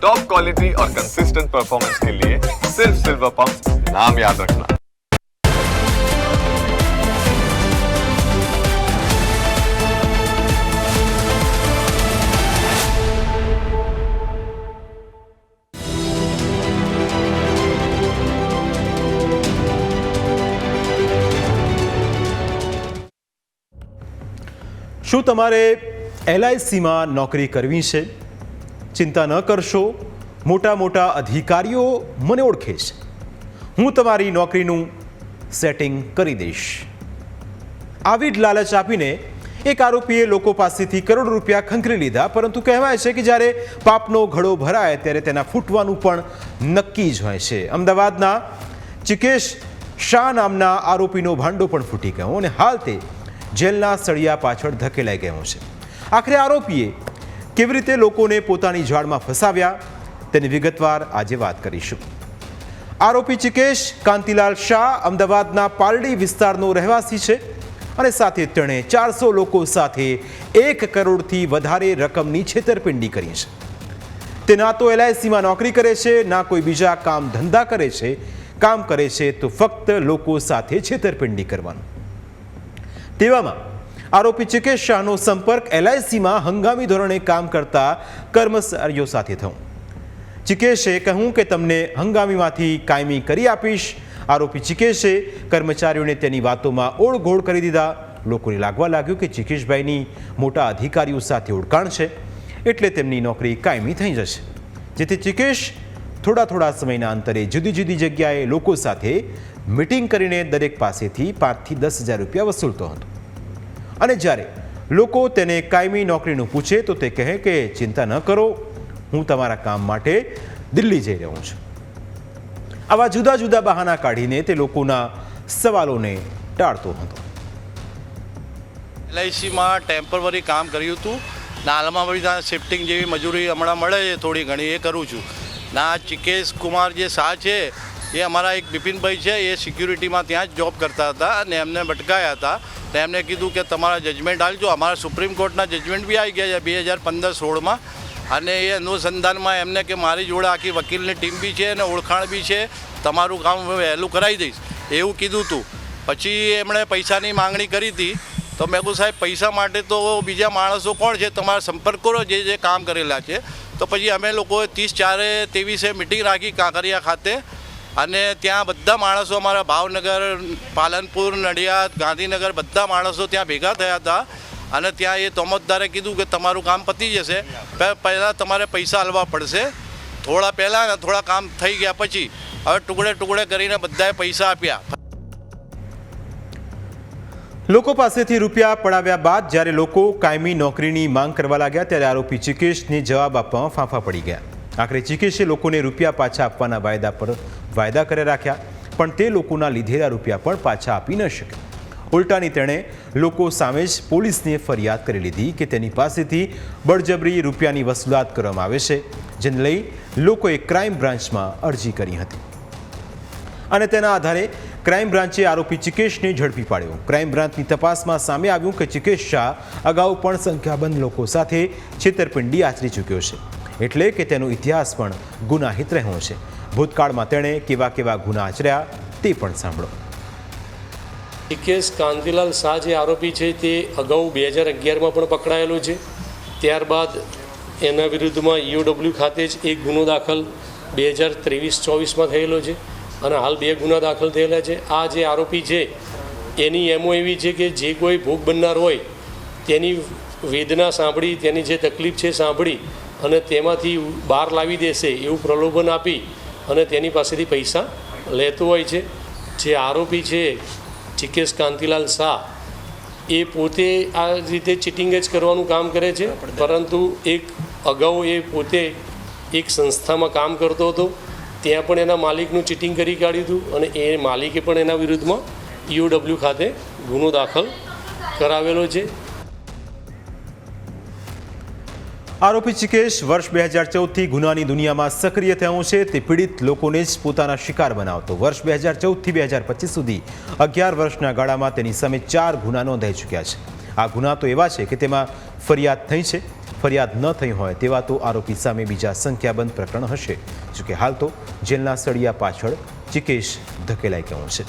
Top quality और consistent performance के लिए सिर्फ सिल्वर पंप नाम याद रखना શું તમારે એલઆઈસીમાં નોકરી કરવી છે ચિંતા ન કરશો. મોટા મોટા અધિકારીઓ મને ઓળખે છે. હું તમારી નોકરીનું સેટિંગ કરી દઈશ. આવી જ લાલચ આપીને એક આરોપીએ લોકો પાસેથી કરોડ રૂપિયા ખંખરી લીધા, પરંતુ કહેવાય છે કે જ્યારે પાપનો ઘડો ભરાય ત્યારે તેના ફૂટવાનું પણ નક્કી જ હોય છે. અમદાવાદના ચિકેશ શાહ નામના આરોપીનો ભાંડો પણ ફૂટી ગયો અને હાલ તે જેલના સળિયા પાછળ ધકેલાઈ ગયો છે. આખરે આરોપીએ કેવી રીતે લોકોને પોતાની જાળમાં ફસાવ્યા તેની વિગતવાર આજે વાત કરીશું. આરોપી ચિકેશ કાંતિલાલ શાહ અમદાવાદના પાલડી વિસ્તારનો રહેવાસી છે અને સાથે તેણે ચારસો લોકો સાથે એક કરોડથી વધારે રકમની છેતરપિંડી કરી છે. તે ના તો એલઆઈસીમાં નોકરી કરે છે, ના કોઈ બીજા કામ ધંધા કરે છે, કામ કરે છે તો ફક્ત લોકો સાથે છેતરપિંડી કરવાનું. તેવામાં આરોપી ચિકેશ શાહનો સંપર્ક એલઆઈસીમાં હંગામી ધોરણે કામ કરતા કર્મચારીઓ સાથે થયો. ચિકેશે કહ્યું કે, તમને હંગામીમાંથી કાયમી કરી આપીશ. આરોપી ચિકેશે કર્મચારીઓને તેની વાતોમાં ઓળઘોળ કરી દીધા. લોકોને લાગવા લાગ્યું કે ચિકેશભાઈની મોટા અધિકારીઓ સાથે ઓળખાણ છે, એટલે તેમની નોકરી કાયમી થઈ જશે. જેથી ચિકેશ થોડા થોડા સમયના અંતરે જુદી જુદી જગ્યાએ લોકો સાથે મિટિંગ કરીને દરેક પાસેથી પાંચથી દસ હજાર રૂપિયા વસૂલતો હતો. અને જ્યારે લોકો તેને કાયમી નોકરીનું પૂછે તો તે કહે કે, ચિંતા ન કરો, હું તમારા કામ માટે દિલ્હી જઈ રહ્યો છું. આવા જુદા જુદા બહાના કાઢીને તે લોકોના સવાલોને ટાળતો હતો. એલઆઈસીમાં ટેમ્પરરી કામ કર્યું હતું. ના, હાલમાં ત્યાં શિફ્ટિંગ જેવી મજૂરી હમણાં મળે છે, થોડી ઘણી, એ કરું છું. ના, ચિકેશ કુમાર જે શાહ છે એ અમારા એક બિપિનભાઈ છે, એ સિક્યુરિટીમાં ત્યાં જ જોબ કરતા હતા અને એમને ભટકાયા હતા. તો એમને કીધું કે તમારા જજમેન્ટ આલજો, અમારા સુપ્રીમ કોર્ટના જજમેન્ટ બી આવી ગયા છે બે હજાર પંદર સોળમાં. અને એ અનુસંધાનમાં એમને કે મારી જોડે આખી વકીલની ટીમ બી છે અને ઓળખાણ બી છે, તમારું કામ વહેલું કરાવી દઈશ. એવું કીધું હતું પછી એમણે પૈસાની માંગણી કરી હતી. તો મેં કહું સાહેબ, પૈસા માટે તો બીજા માણસો કોણ છે? તમારા સંપર્ક કરો, જે જે કામ કરેલા છે. તો પછી અમે લોકોએ ત્રીસ ચારે ત્રેવીસે મિટિંગ રાખી કાંકરિયા ખાતે. અને ત્યાં બધા માણસો અમારા ભાવનગર, પાલનપુર, નડિયાદ, ગાંધીનગર બધા માણસો ત્યાં ભેગા થયા હતા. અને ત્યાં એ તોમતદારે કીધું કે તમારું કામ પતી જશે. પહેલાં તમારે પૈસા હલવા પડશે. થોડા પહેલાં થોડા કામ થઈ ગયા પછી હવે ટુકડે ટુકડે કરીને બધાએ પૈસા આપ્યા. લોકો પાસેથી રૂપિયા પડાવ્યા બાદ જ્યારે લોકો કાયમી નોકરીની માંગ કરવા લાગ્યા ત્યારે આરોપી ચિકેશને જવાબ આપવામાં ફાંફા પડી ગયા. આખરે ચિકેશે લોકોને રૂપિયા પાછા આપવાના વાયદા પર વાયદા કરે રાખ્યા, પણ તે લોકોના લીધેલા રૂપિયા પણ પાછા આપી ન શકે. ઉલટાની તેણે લોકો સામે જ પોલીસને ફરિયાદ કરી લીધી કે તેની પાસેથી બળજબરી રૂપિયાની વસૂલાત કરવામાં આવે છે, જેને લઈ લોકોએ ક્રાઇમ બ્રાન્ચમાં અરજી કરી હતી. અને તેના આધારે ક્રાઇમ બ્રાન્ચે આરોપી ચિકેશને ઝડપી પાડ્યો. ક્રાઇમ બ્રાન્ચની તપાસમાં સામે આવ્યું કે ચિકેશ શાહ અગાઉ પણ સંખ્યાબંધ લોકો સાથે છેતરપિંડી આચરી ચૂક્યો છે, એટલે કે તેનો ઇતિહાસ પણ ગુનાહિત રહ્યો છે. ભૂતકાળમાં તેણે કેવા કેવા ગુના આચર્યા તે પણ સાંભળો. નિકેશ કાંતિલાલ શાહ જે આરોપી છે તે અગાઉ બે હજાર અગિયારમાં પણ પકડાયેલો છે. ત્યારબાદ એના વિરુદ્ધમાં ઈઓડબ્લ્યુ ખાતે જ એક ગુનો દાખલ બે હજાર ત્રેવીસ ચોવીસમાં થયેલો છે અને હાલ બે ગુના દાખલ થયેલા છે. આ જે આરોપી છે, એની એમો એવી છે કે જે કોઈ ભોગ બનનાર હોય, તેની વેદના સાંભળી, તેની જે તકલીફ છે સાંભળી અને તેમાંથી બહાર લાવી દેશે એવું પ્રલોભન આપી અને તેની પાસેથી પૈસા લેતો હોય છે. જે આરોપી છે ચિકેશ કાંતિલાલ શાહ, એ પોતે આ રીતે ચીટિંગ જ કરવાનું કામ કરે છે. પરંતુ એક અગાઉ એ પોતે એક સંસ્થામાં કામ કરતો હતો. ત્યાં પણ એના માલિકનું ચીટિંગ કરી કાઢ્યું હતું અને એ માલિકે પણ એના વિરુદ્ધમાં યુડબ્લ્યુ ખાતે ગુનો દાખલ કરાવેલો છે. આરોપી ચિકેશ વર્ષ બે હજાર ચૌદથી ગુનાની દુનિયામાં સક્રિય થયો છે. તે પીડિત લોકોને જ પોતાના શિકાર બનાવતો. વર્ષ બે હજાર ચૌદથી બે હજાર પચીસ સુધી અગિયાર વર્ષના ગાળામાં તેની સામે ચાર ગુના નોંધાઈ ચૂક્યા છે. આ ગુના તો એવા છે કે તેમાં ફરિયાદ થઈ છે. ફરિયાદ ન થઈ હોય તેવા તો આરોપી સામે બીજા સંખ્યાબંધ પ્રકરણ હશે. જોકે હાલ તો જેલના સળિયા પાછળ ચિકેશ ધકેલાઈ ગયો છે.